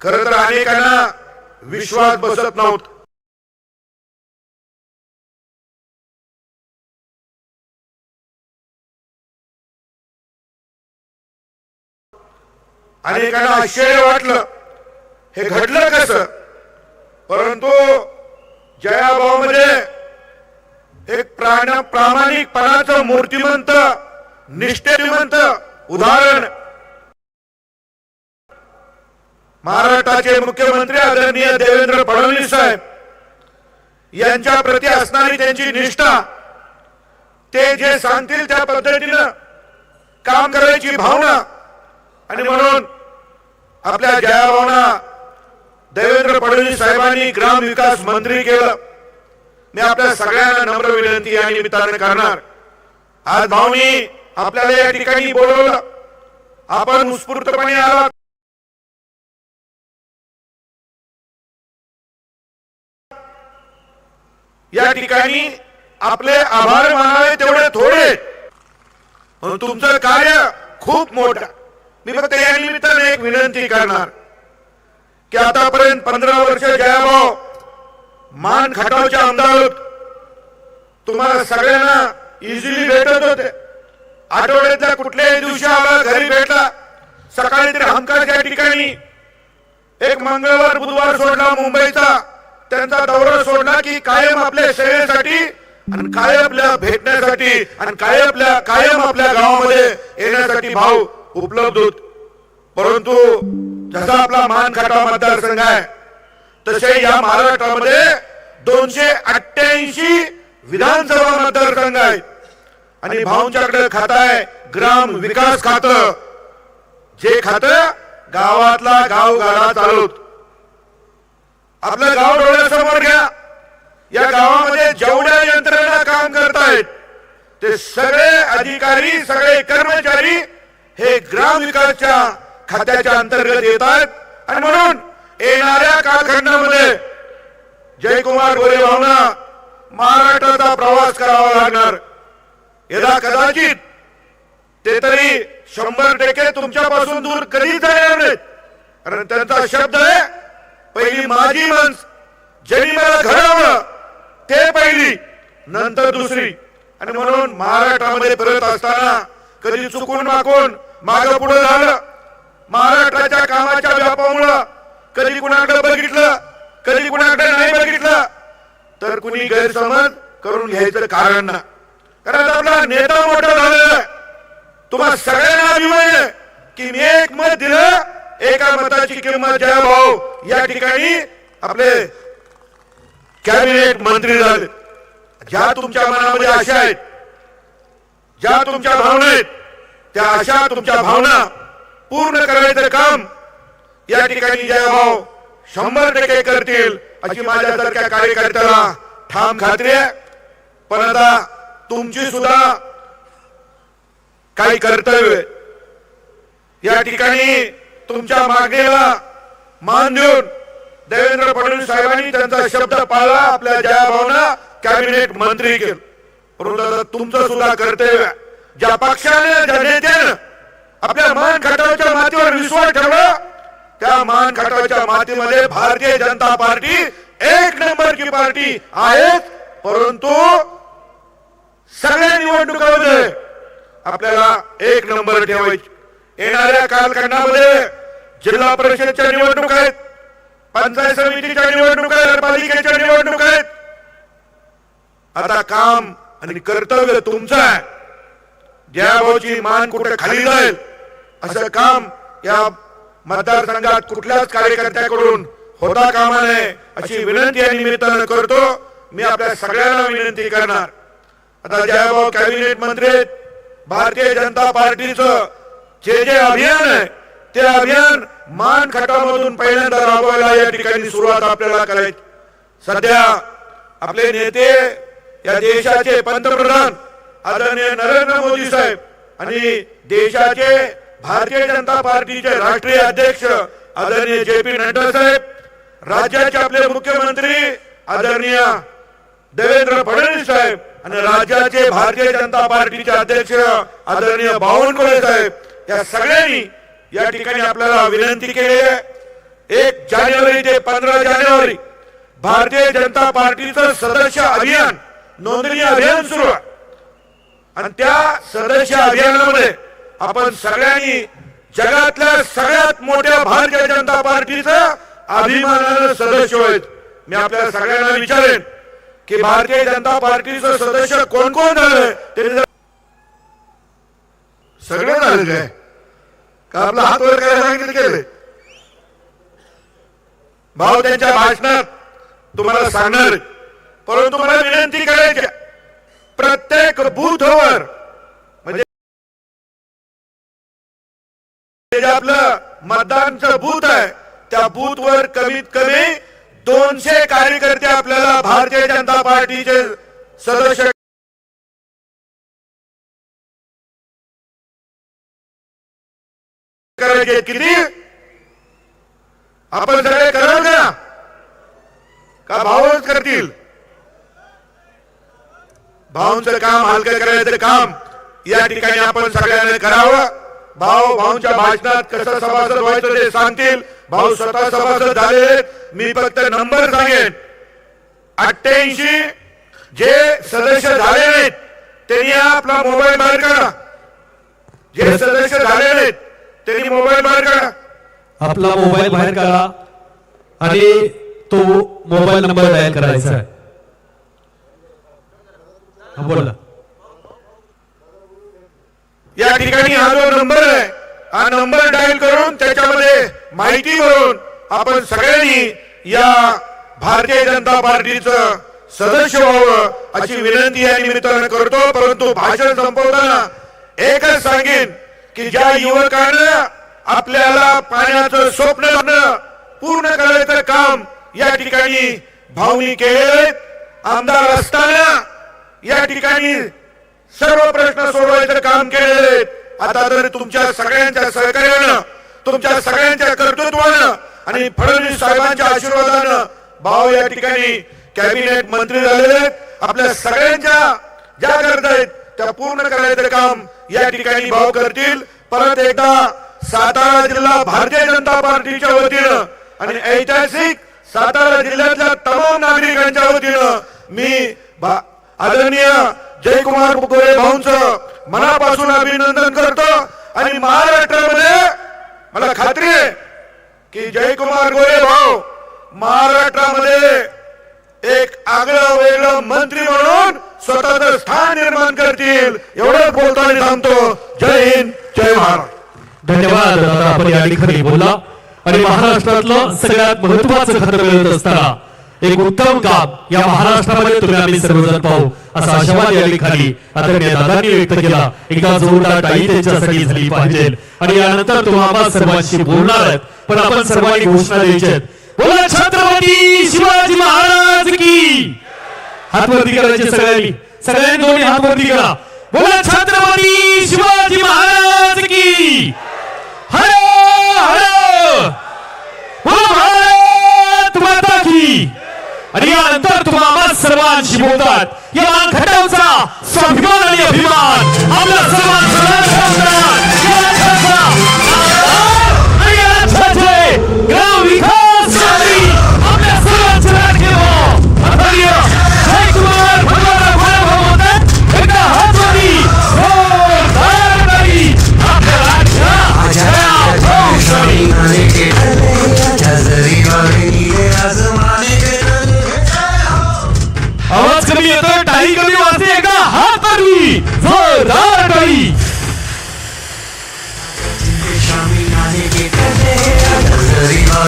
खर तर अनेकांना विश्वास बसत नव्हता. अनेकांना आश्चर्य वाटलं. हे घडलं कस? परंतु जयाभावामध्ये एक प्राण प्रामाणिकपणाचं मूर्तिमंत निष्ठेमंत उदाहरण महाराष्ट्राचे मुख्यमंत्री आदरणीय देवेंद्र फडणवीस साहेब यांच्या प्रती असणारी त्यांची निष्ठा ते जे सांगतील त्या पद्धतीनं काम करायची भावना आणि म्हणून आपल्या जयाभावना देवेंद्र फडणवीस साहेबांनी ग्राम विकास मंत्री केलं. मी आपल्या सगळ्यांना नम्र विनंती या निमित्ताने करणार. आज भाऊनी आपल्याला या ठिकाणी बोलवलं. आपण उत्स्फूर्तपणे आलात. या ठिकाणी आपले आभार मानावे तेवढे थोडे. तुमचं कार्य खूप मोठं. मी फक्त या निमित्ताने एक विनंती करणार. की आतापर्यंत पंधरा वर्ष जयाभाव मान खटावचे आमदार होत तुम्हाला सगळ्यांना इझिली भेटत होते. आठवड्यातल्या कुठल्याही दिवशी आम्हाला घरी भेटला. सकाळी तरी हमखास या ठिकाणी एक मंगळवार बुधवार सोडला मुंबईचा. त्यांचा दौरा सोडला की कायम आपल्या सेवेसाठी आणि कायम आपल्या भेटण्यासाठी आणि कायम आपल्या कायम आपल्या गावामध्ये येण्यासाठी भाव उपलब्ध होत. परंतु जसा आपला मानखाटा मतदारसंघ आहे तसे या महाराष्ट्रामध्ये दोनशे अठ्ठ्याऐंशी विधानसभा मतदारसंघ आहेत. आणि भाऊंच्याकडे खात आहे ग्राम विकास खातं. जे खातं गावातला गावगाडा चालवत. आपलं गाव डोळ्यासमोर घ्या. या गावामध्ये जेवढ्या यंत्रणा काम करतायत ते सगळे अधिकारी सगळे कर्मचारी हे ग्राम विकासच्या खात्याच्या अंतर्गत येत आहेत आणि म्हणून येणाऱ्या कालखंडामध्ये जयकुमार गोरे भावना महाराष्ट्राचा प्रवास करावा लागणार. यदा कदाचित ते तरी शंभर टक्के तुमच्यापासून दूर कधीच जाणार नाहीत. कारण त्यांचा शब्द आहे पहिली माझी माणस ज्यांनी मला घडवलं ते पहिली नंतर दुसरी. आणि म्हणून महाराष्ट्रामध्ये फिरत असताना कधी चुकून माकून माग पुढे झालं महाराष्ट्राच्या कामाच्या व्यापामुळं कधी कुणाकडे बघितलं कधी कुणाकडे नाही बघितलं तर कुणी गैरसमज करून घ्यायचं कारण ना कारण आपला नेता मोठा झालेला आहे. तुम्हाला सगळ्यांना अभिमान आहे की मी एक मत दिलं एका मताची किंमत जय भाऊ. या ठिकाणी आपले कॅबिनेट मंत्री झाले. ज्या तुमच्या मनामध्ये आशा आहेत ज्या तुमच्या भावना आहेत त्या आशा तुमच्या भावना पूर्ण करायचं काम या ठिकाणी जय भाऊ. शंभर टक्के करतील अशी माझ्यासारख्या कार्यकर्त्याला ठाम खात्री आहे. पण आता तुमची सुद्धा काही कर्तव्य या ठिकाणी तुमच्या मागणीला मान देऊन देवेंद्र फडणवीस साहेबांनी त्यांचा शब्द पाळला आपल्या जयाभावना कॅबिनेट मंत्री केलं. परंतु तुमचं सुद्धा कर्तव्य ज्या पक्षाने ज्या नेत्यानं आपल्या मान खटावच्या मातीवर विश्वास ठेवला त्या मान खटावच्या मातीमध्ये भारतीय जनता पार्टी एक नंबरची पार्टी आहे परंतु सगळ्या निवडणुकामध्ये आपल्याला एक नंबर ठेवायची. येणाऱ्या कालखंडामध्ये जिल्हा परिषदच्या निवडणूक आहेत. पंचायत समितीच्या निवडणूक आहेत पालिकेच्या निवडणूक आहेत. आता काम आणि कर्तव्य तुमचं आहे. जयाभाऊची मान कुठे खाली जाईल असं काम या मतदारसंघात कुठल्याच कार्यकर्त्याकडून होता कामा नये अशी विनंती या निमित्तानं करतो. मी आपल्या सगळ्यांना विनंती करणार. आता जयाभाऊ कॅबिनेट मंत्री भारतीय जनता पार्टीचं जे जे अभियान आहे ते अभियान मान खटामधून पहिल्यांदा राबवायला या ठिकाणी सुरुवात आपल्याला करायची. सध्या आपले नेते या देशाचे पंतप्रधान आदरणीय नरेंद्र मोदी साहेब आणि देशाचे भारतीय जनता पार्टीचे राष्ट्रीय अध्यक्ष आदरणीय जे पी नड्डा साहेब राज्याचे आपले मुख्यमंत्री आदरणीय देवेंद्र फडणवीस साहेब आणि राज्याचे भारतीय जनता पार्टीचे अध्यक्ष आदरणीय बावनकुळे साहेब या सगळ्यांनी या ठिकाणी आपल्याला विनंती केली आहे. एक जानेवारी ते पंधरा जानेवारी भारतीय जनता पार्टीचं सदस्य अभियान नोंदणी अभियान सुरू आहे. आणि त्या सदस्य अभियानामध्ये आपण सगळ्यांनी जगातल्या सगळ्यात मोठ्या भारतीय जनता पार्टीचं अभिमानानं सदस्य होत मी आपल्या सगळ्यांना विचारेन की भारतीय जनता पार्टीचं सदस्य कोण कोण झालं ते सगळं झालेलं आहे. का आपला हात वर करायला सांगितलं गेले भाऊ त्यांच्या भाषणात तुम्हाला सांगणार परंतु मला विनंती करायची प्रत्येक बूथवर म्हणजे जे आपलं मतदानचं बूथ आहे त्या बूथवर कमीत कमी दोनशे कार्यकर्ते आपल्याला भारतीय जनता पार्टीचे सदस्य करायचे आहेत. किती? आपण सगळे करणार का का भावच करतील? भाऊंचं काम हलकं करायचं काम या ठिकाणी आपण सगळ्यांनी करावं. भाऊ भाऊंच्या भाषणात कसं सभासद व्हायचं ते सांगतील. भाऊ स्वतः सभासद झाले मी फक्त नंबर सांगेन. अठ्ठ्याऐंशी जे सदस्य झाले नाहीत त्यांनी आपला मोबाईल बाहेर काढा. जे सदस्य झाले नाहीत त्यांनी मोबाईल बाहेर काढा. आपला मोबाईल बाहेर काढा. आणि तो मोबाईल नंबर डायल करायचा आहे. बोला या ठिकाणी हा जो नंबर आहे हा नंबर डायल करून त्याच्यामध्ये माहिती भरून आपण सगळ्यांनी या भारतीय जनता पार्टीचं सदस्य व्हावं अशी विनंती या निमित्तानं करतो. परंतु भाषण संपवताना एकच सांगेन की ज्या युवकानं आपल्याला पाण्याचं स्वप्न पूर्ण करायचं काम या ठिकाणी भाऊनी केले आमदार असताना या ठिकाणी सर्व प्रश्न सोडवायचं काम केलेले आता तर तुमच्या सगळ्यांच्या सहकार्यानं तुमच्या सगळ्यांच्या कर्तृत्वानं आणि फडणवीस साहेबांच्या आशीर्वादानं भाव या ठिकाणी कॅबिनेट मंत्री झालेले आपल्या सगळ्यांच्या ज्या गरजा आहेत त्या पूर्ण करायचं काम या ठिकाणी भाव करतील. परत एकदा सातारा जिल्हा भारतीय जनता पार्टीच्या वतीनं आणि ऐतिहासिक सातारा जिल्ह्यातल्या तमाम नागरिकांच्या वतीनं मी आदरणीय जयकुमार गोरे भाऊंच मनापासून अभिनंदन करतो. आणि महाराष्ट्रामध्ये मला खात्री आहे की जयकुमार गोरे भाऊ महाराष्ट्रामध्ये एक आगळं वेगळं मंत्री म्हणून स्वतःच स्थान निर्माण करतील. एवढं बोलताना सांगतो जय हिंद जय महाराष्ट्र धन्यवाद आपण या ठिकाणी बोलला. आणि महाराष्ट्रातलं सगळ्यात महत्वाचं खरं मिळत असताना एक उत्तम काम या महाराष्ट्रामध्ये तुम्ही आम्ही सर्वजण पाहू असा आशावाद या ठिकाणी आदरणीय दादांनी व्यक्त केला. एकदा जोरदार टाळी त्यांच्यासाठी झाली पाहिजे. आणि यानंतर तुम्हाला सर्वांशी बोलणार आहेत. पण आपण सर्वांनी घोषणा द्यायची आहेत. बोला छत्रपती शिवाजी महाराज की! हातवरती करायचे सगळ्यांनी. सगळ्यांनी दोन्ही हातवरती करा. बोला छत्रपती शिवाजी महाराज की. हर हर. बोला भारत माता की. आणि यानंतर तुम्हाला सर्वांशी बोलतात. या खटावचा स्वाभिमान आणि अभिमान. आपल्या सर्वांचा